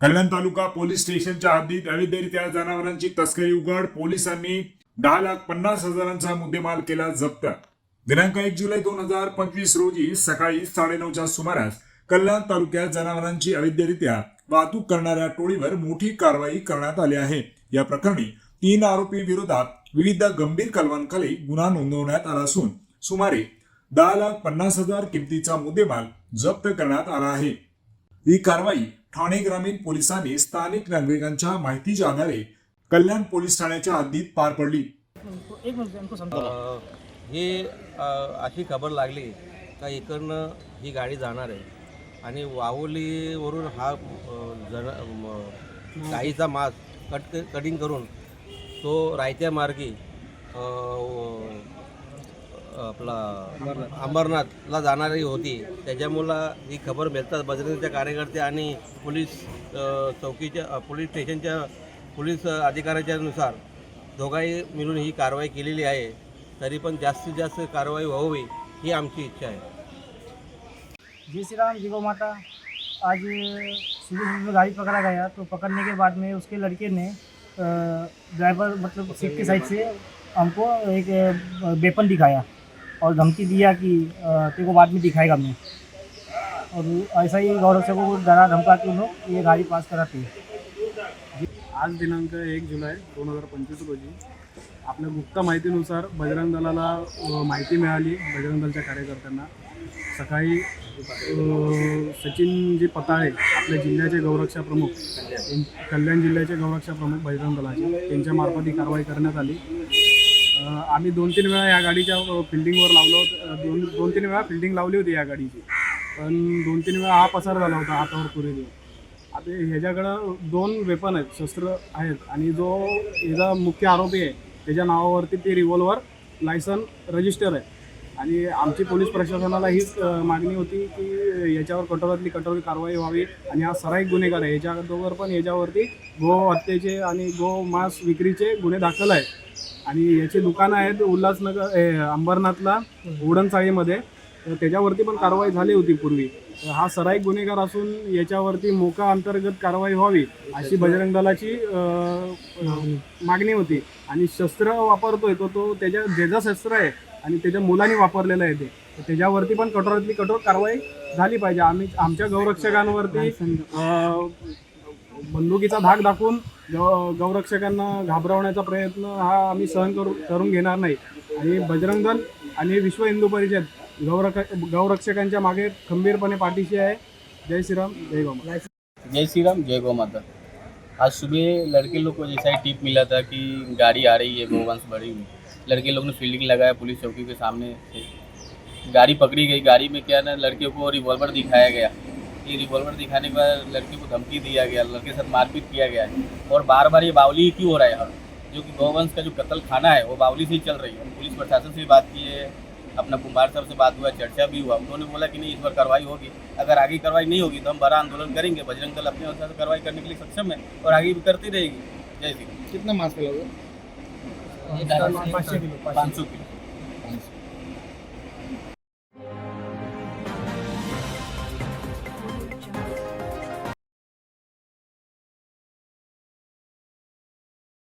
कल्याण तालुका police स्टेशनच्या हद्दीत अवैधरित्या जनावरांची तस्करी उघड पोलिसांनी दहा लाख पन्नास हजारांचा मुद्देमाल केला जप्त. दिनांक एक जुलै दोन हजार पंचवीस रोजी सकाळी साडेनऊच्या सुमारास कल्याण तालुक्यात जनावरांची अवैधरित्या वाहतूक करणाऱ्या टोळीवर मोठी कारवाई करण्यात आली आहे. या प्रकरणी तीन आरोपी विरोधात विविध गंभीर कलमांखाली गुन्हा नोंदवण्यात आला असून सुमारे दहा लाख पन्नास हजार किमतीचा मुद्देमाल जप्त करण्यात आला आहे. ही कारवाई ठाणे ग्रामीण पोलिसांनी स्थानिक नागरिकांच्या माहितीच्या आधारे कल्याण पोलीस ठाण्याच्या हद्दीत पार पडली. हे अशी खबर लागली का इकडनं ही गाडी जाणार आहे. आणि वावलीवरून हा म, गाईचा मांस कट कटिंग करून तो रायत्या मार्गी आपला अंबरनाथला जाणारी होती. त्याच्यामुळं ही खबर मिळतात बजरंगच्या कार्यकर्ते आणि पोलीस चौकीच्या पोलीस स्टेशनच्या पोलीस अधिकाऱ्याच्या नुसार दोघाही मिळून ही कारवाई केलेली आहे. तरी पण जास्तीत जास्त कारवाई व्हावी ही आमची इच्छा आहे. जय श्री राम जी गौ माता. आज सुबह सुबह में गाड़ी पकड़ा गया तो पकड़ने के बाद में उसके लड़के ने ड्राइवर मतलब सीट के साइड से हमको एक वेपन दिखाया. और धमकी दिया कि तेरे को बाद में दिखाएगा मैं। और ऐसा ही गौरव से को डरा धमका के लोग ये गाड़ी पास कराते हैं। आज दिनांक एक जुलै दोन हजार पंचवीस रोजी आपल्या गुप्त माहितीनुसार बजरंग दलाला माहिती मिळाली बजरंग दलच्या कार्यकर्त्यांना. सकाळी सचिनजी पताळे आपल्या जिल्ह्याचे गौरक्षा प्रमुख कल्याण जिल्ह्याचे गौरक्षा प्रमुख बजरंग दलाचे त्यांच्यामार्फत ही कारवाई करण्यात आली. आम्ही दोन तीन वेळा या गाडीच्या फिल्डिंगवर लावलो होतं. दोन दोन तीन वेळा फिल्डिंग लावली होती या गाडीची. पण दोन तीन वेळा हा पसार झाला होता हातावर पुरे देऊन आता ह्याच्याकडं दोन वेपन आहेत शस्त्र आहेत आणि जो ह्याचा मुख्य आरोपी आहे त्याच्या नावावरती ते रिव्हॉल्वर लायसन रजिस्टर आहे. आणि आमची पोलीस प्रशासनाला हीच मागणी होती की याच्यावर कठोरातली कठोर कारवाई व्हावी आणि हा सराईक गुन्हेगार आहे. याच्या अगोदर पण याच्यावरती गो हत्येचे आणि गो मांस विक्रीचे गुन्हे दाखल आहेत. आणि याची दुकानं आहेत उल्हासनगर अंबरनाथला उडणचाळीमध्ये त्याच्यावरती पण कारवाई झाली होती पूर्वी. हा सराईक गुन्हेगार असून याच्यावरती मोका अंतर्गत कारवाई व्हावी अशी बजरंग दलाची मागणी. होती. आणि शस्त्र वापरतोय तो तो त्याच्या ज्याचं शस्त्र आहे आणि त्याच्या मुलांनी वापरलेलं आहे ते त्याच्यावरती पण कठोरातली कठोर कारवाई झाली पाहिजे. आम्ही आमच्या गौरक्षकांवरती बंदुकीचा धाक दाखवून गौरक्षकांना घाबरवण्याचा प्रयत्न हा आम्ही सहन करू करून घेणार नाही. आणि बजरंग दल आणि विश्व हिंदू परिषद गौरक, गौरक्षकांच्या मागे खंबीरपणे पाठीशी आहे. जय श्रीराम, जय गोमा. जय श्री राम जय गौ माता आज सुबह लड़के लोग को जैसा ही टिप मिला था कि गाड़ी आ रही है गोवंश भरी हुई। लड़के लोग ने फील्डिंग लगाया पुलिस चौकी के सामने से गाड़ी पकड़ी गई। गाड़ी में क्या ना, लड़के को रिवॉल्वर दिखाया गया। ये रिवॉल्वर दिखाने के बाद लड़के को धमकी दिया गया, लड़के साथ मारपीट किया गया। है और बार बार ये बावली क्यों हो रहा है जो कि गौवंश का जो कत्ल खाना है, वो बावली से ही चल रही है। पुलिस प्रशासन से भी बात की है। अपना कुमार साहब से बात हुआ चर्चा भी हुआ उन्होंने बोला कि नहीं इस बार कार्रवाई होगी। अगर आगे कार्रवाई नहीं होगी तो हम बड़ा आंदोलन करेंगे बजरंग दल अपने अनुसार कार्रवाई करने के लिए सक्षम है और आगे भी करती रहेगी। जय श्री। कितना मास्क पाँच सौ किलो